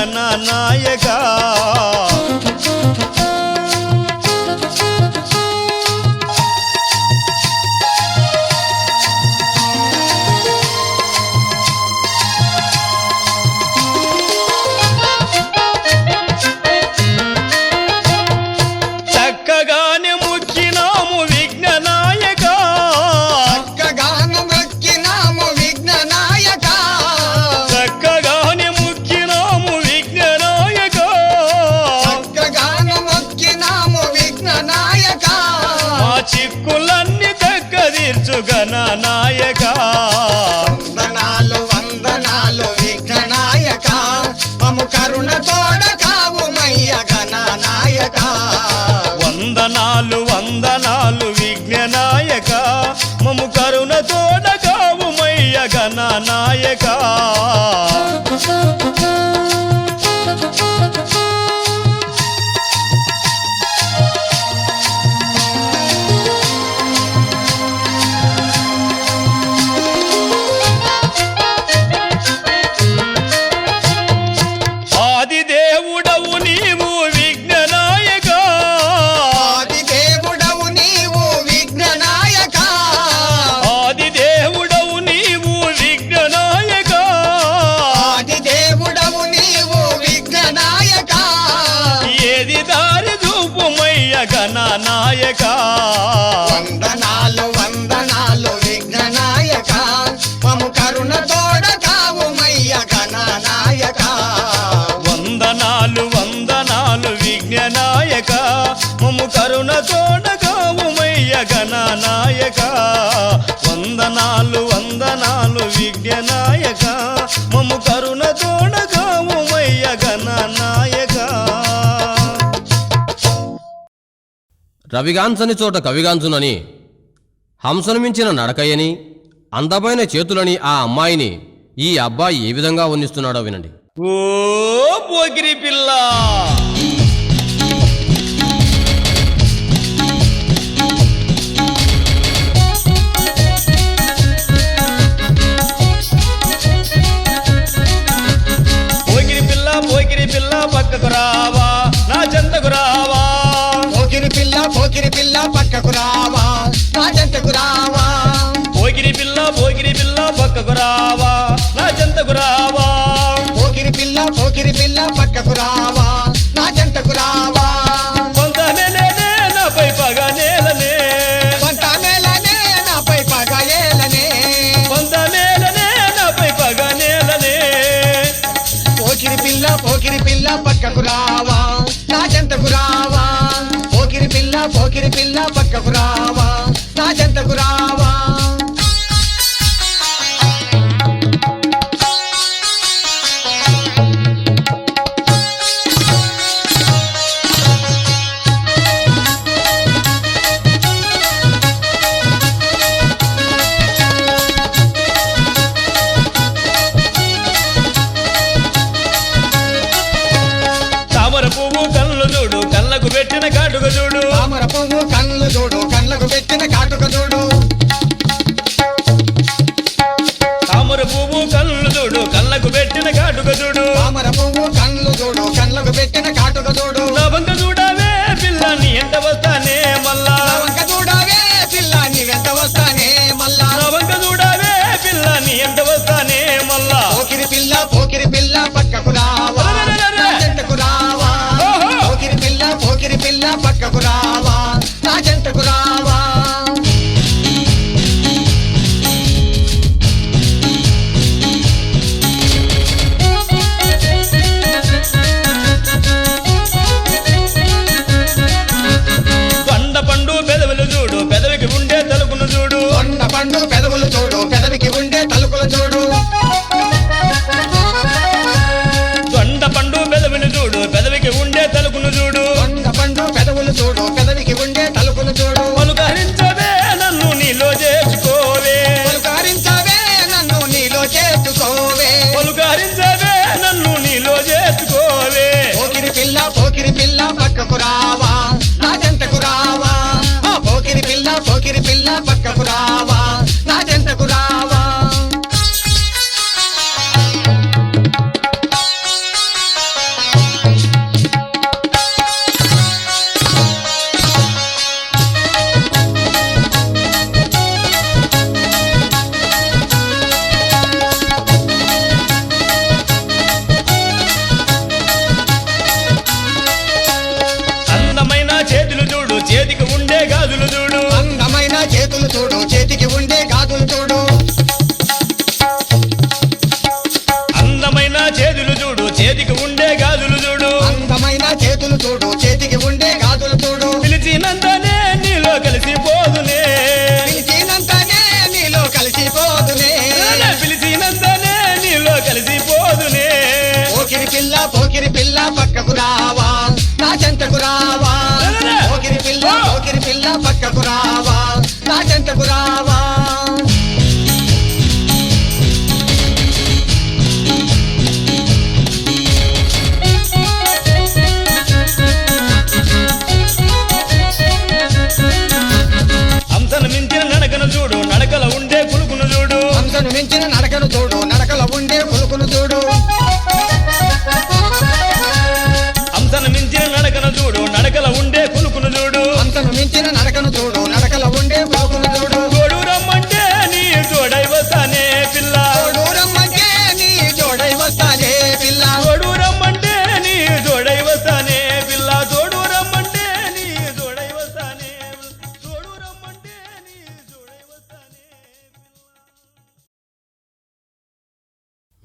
கணநாயகா నాయకా. చూపుమయ్య నాయక వందనాలు వందనాలు విఘ్ననాయక. మము కరుణ తోడకావు మయ్య గణనాయక వందనాలు వందనాలు విఘ్ననాయక. మము కరుణ తోడగావు మయ్య గణనాయక వందనాలు వందనాలు విఘ్ననాయక. మము కరుణ రవిగాంచని చోట కవిగాంచునని హంసను మించిన నడకయ్యని అందమైన చేతులని ఆ అమ్మాయిని ఈ అబ్బాయి ఏ విధంగా వర్ణిస్తున్నాడో వినండి. ఓ పోకిరి పిల్ల! పోకిరి పిల్ల పోకిరి పిల్ల పక్కకు రావా నా చెంతకు రావా. పిల్ల పోకిరి పిల్ల పక్కకు రావా. నా జంటకు రావా. పోకిరి పిల్ల పోకిరి పిల్ల పక్కకు రావా. నా చెంతకు రావా. పోకిరి పిల్ల పోకిరి పిల్ల పక్కకు రావా. పిల్ల ನೋಡೋ ಕದ చేతులు చూడు. అందమైన చేతులు చూడు చేతికి ఉండే గాజులు చూడు. అందమైన చేతులు చూడు చేతికి ఉండే గాజులు చూడు. పిలిచినంతనే నీలో కలిసిపోదునే పిలిచినంతనే నీలో కలిసిపోదునే పిలిచినంతనే నీలో కలిసిపోదునే పోకిరి పిల్ల పోకిరి పిల్ల పక్కకు రావా నా చెంతకు రావా. నడిచిన నడకను చూడు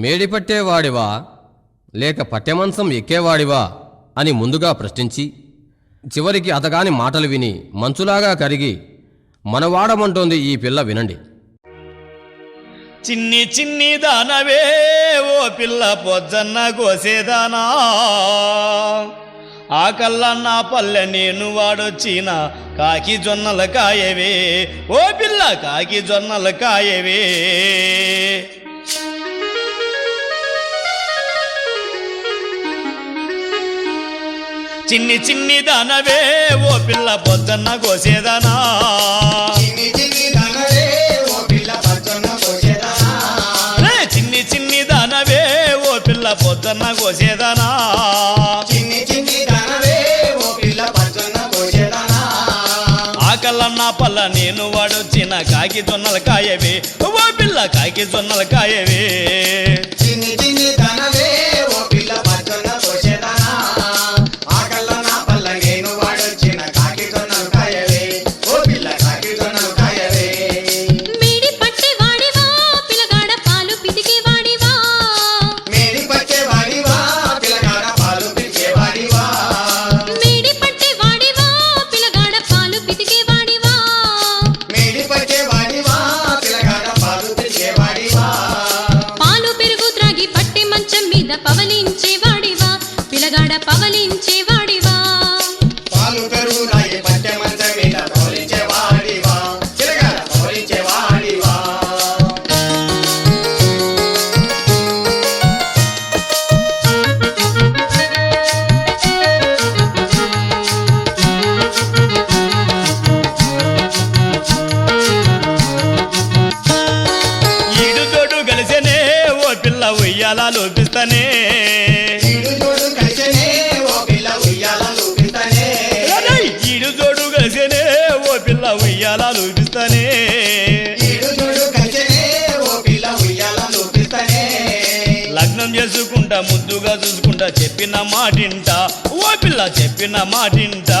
మేడిపట్టేవాడివా? లేక పట్టెమంచం ఎక్కేవాడివా? అని ముందుగా ప్రశ్నించి చివరికి అతగాని మాటలు విని మంచులాగా కరిగి మనవాడమంటోంది ఈ పిల్ల వినండి. చిన్ని చిన్ని దానవే ఓ పిల్ల పొజ్జన్న కోసేదానా ఆ నా పల్లె నేను వాడొచ్చిన కాకి జొన్నల కాయవే ఓ పిల్ల కాకి జొన్నల కాయవే. చిన్ని చిన్ని దానవే ఓ పిల్ల పొద్దున్న కోసేదనా? చిన్ని చిన్ని దానవే ఓ పిల్ల పొద్దున్న కోసేదనా? ఆకలన్న పల్ల నేను వాడొచ్చిన కాకి జొన్నలు కాయవే ఓ పిల్ల కాకి జొన్నలు కాయవే. Karuna చూసుకుంటా ముద్దుగా చూసుకుంటా చెప్పిన మాటింట ఓ పిల్ల చెప్పిన మాటింటా.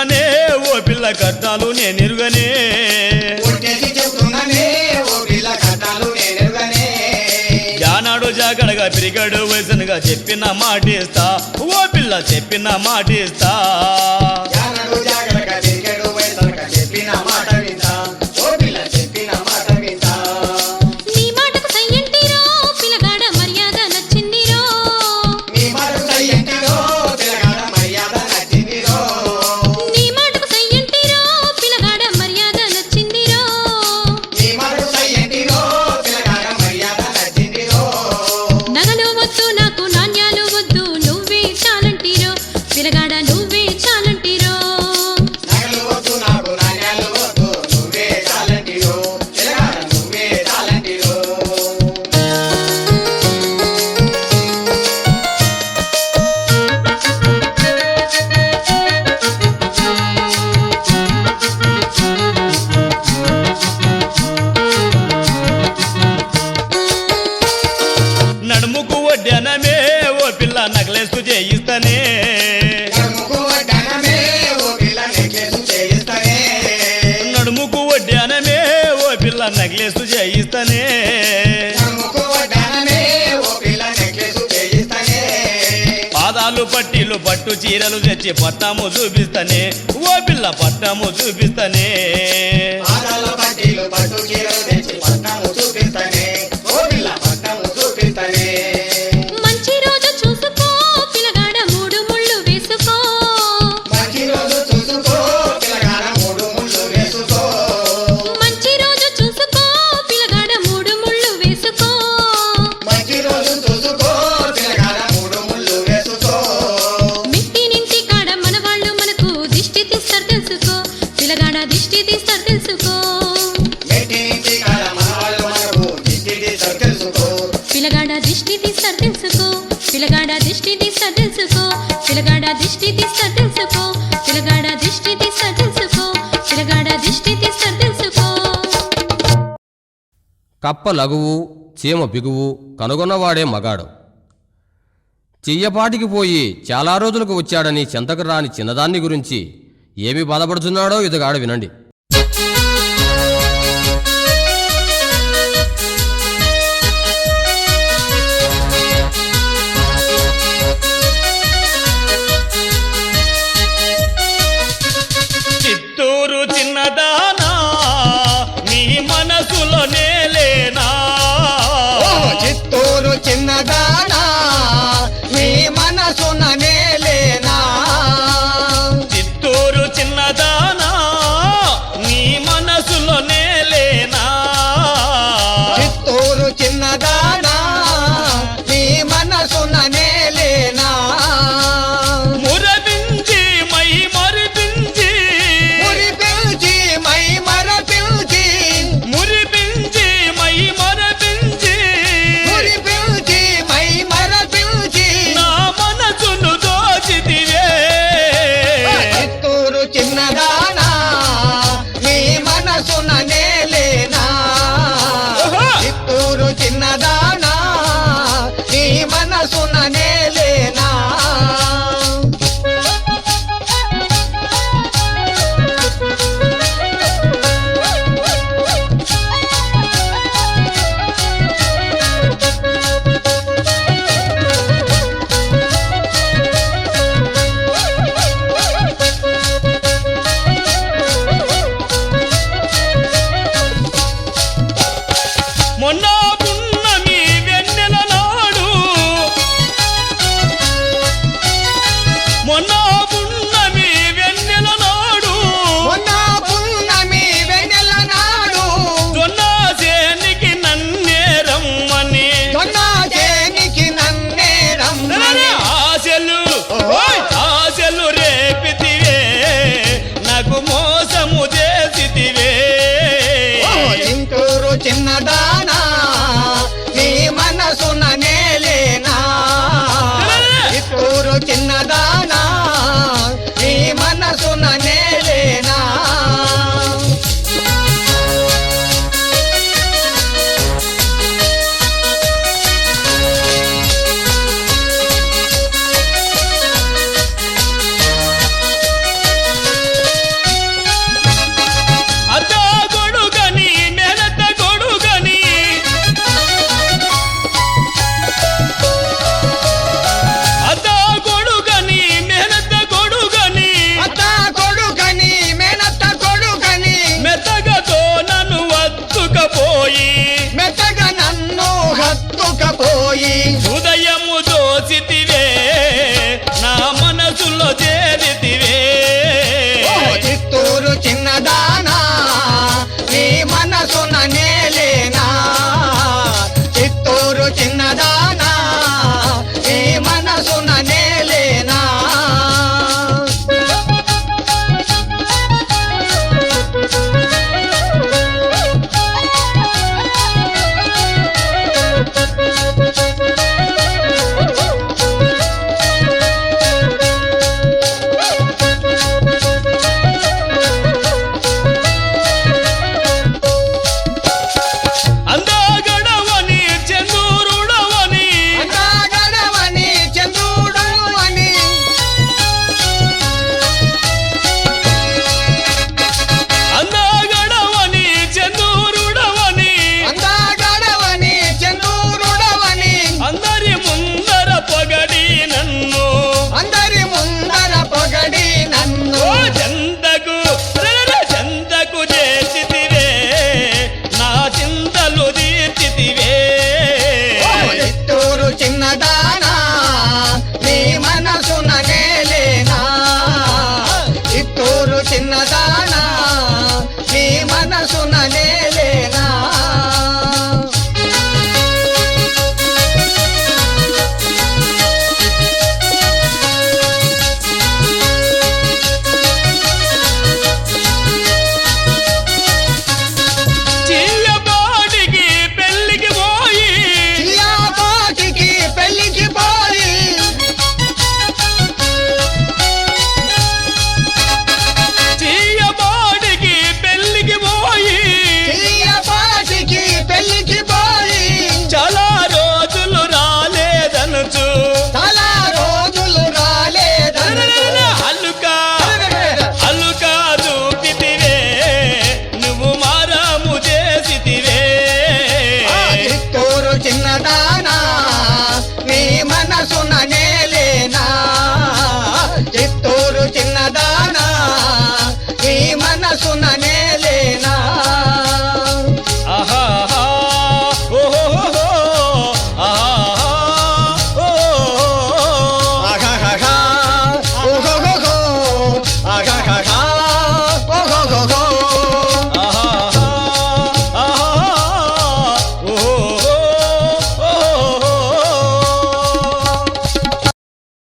చెప్తున్నానే ఓ పిల్ల కట్టాలు నేనెరుగనే జానాడు జాగడగా పిరిగాడు వయసునుగా చెప్పిన మాటిస్తా ఓ పిల్ల చెప్పిన మాటిస్తా. ధ్యానమే ఓ పిల్ల నగ్లేసు చేయిస్తానే. పాదాలు పట్టీలు పట్టు చీరలు తెచ్చి పట్టాము చూపిస్తానే. ఓ పిల్ల పట్టాము చూపిస్తానే. కప్ప లగువు చీమ బిగువు కనుగొన్నవాడే మగాడు. చెయ్యపాటికి పోయి చాలా రోజులకు వచ్చాడని చెంతకు రాని చిన్నదాన్ని గురించి ఏమి బాధపడుతున్నాడో ఇదిగాడు వినండి.